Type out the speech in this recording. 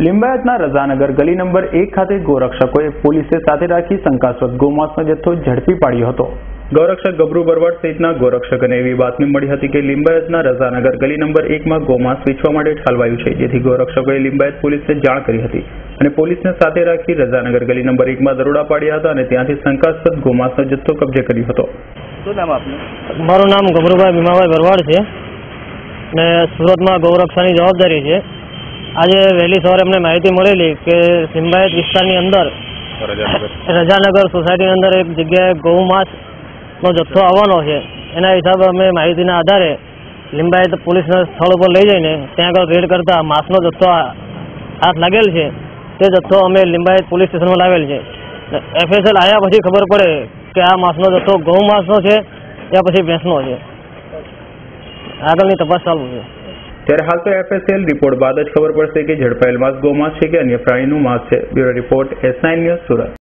લિંબાયતના રઝાનગર ગલી નંબર એક ખાતે ગોરક્ષકોએ પોલીસે સાથે રાખી શંકાસ્પદ ગોમાંસનો જથ્થો ઝડપી પાડ્યો હતો. ગૌરક્ષક ગબરુ બરવાડ સહિતના ગોરક્ષકોને એવી બાતમી મળી હતી કે લિંબાયતના રઝાનગર ગલી નંબર એકમાં ગોમાંસ વેચવા માટે ઠાલવાયું છે જેથી ગૌરક્ષકોએ લિંબાયત પોલીસને જાણ કરી હતી અને પોલીસને સાથે રાખી રઝાનગર ગલી નંબર એકમાં દરોડા પાડ્યા હતા અને ત્યાંથી શંકાસ્પદ ગોમાંસનો જથ્થો કબજે કર્યો હતો. શું નામ આપનું? મારું નામ ગભરુભાઈ ભીમાભાઈ ભરવાડ છે. અને સુરતમાં ગૌરક્ષાની જવાબદારી છે. આજે વહેલી સવારે અમને માહિતી મળેલી કે સિંબાયત વિસ્તારની અંદર રજાનગર સોસાયટીની અંદર એક જગ્યાએ ગૌ માંસનો જથ્થો આવવાનો છે. એના હિસાબે અમે માહિતીના આધારે લિંબાયત પોલીસના સ્થળ ઉપર લઈ જઈને ત્યાં આગળ રેડ કરતા માંસનો જથ્થો હાથ લાગેલ છે. તે જથ્થો અમે લિંબાયત પોલીસ સ્ટેશનમાં લાવેલ છે. એફએસએલ આવ્યા પછી ખબર પડે કે આ માંસનો જથ્થો ગૌ માંસનો છે, યા પછી ભેંસનો છે. આગળની તપાસ ચાલુ છે. ત્યારે હાલ તો એફએસએલ રિપોર્ટ બાદ જ ખબર પડશે કે ઝડપાયેલ માંસ ગોમાંસ છે કે અન્ય પ્રાણીનું માંસ છે. Bureau report S news Surat.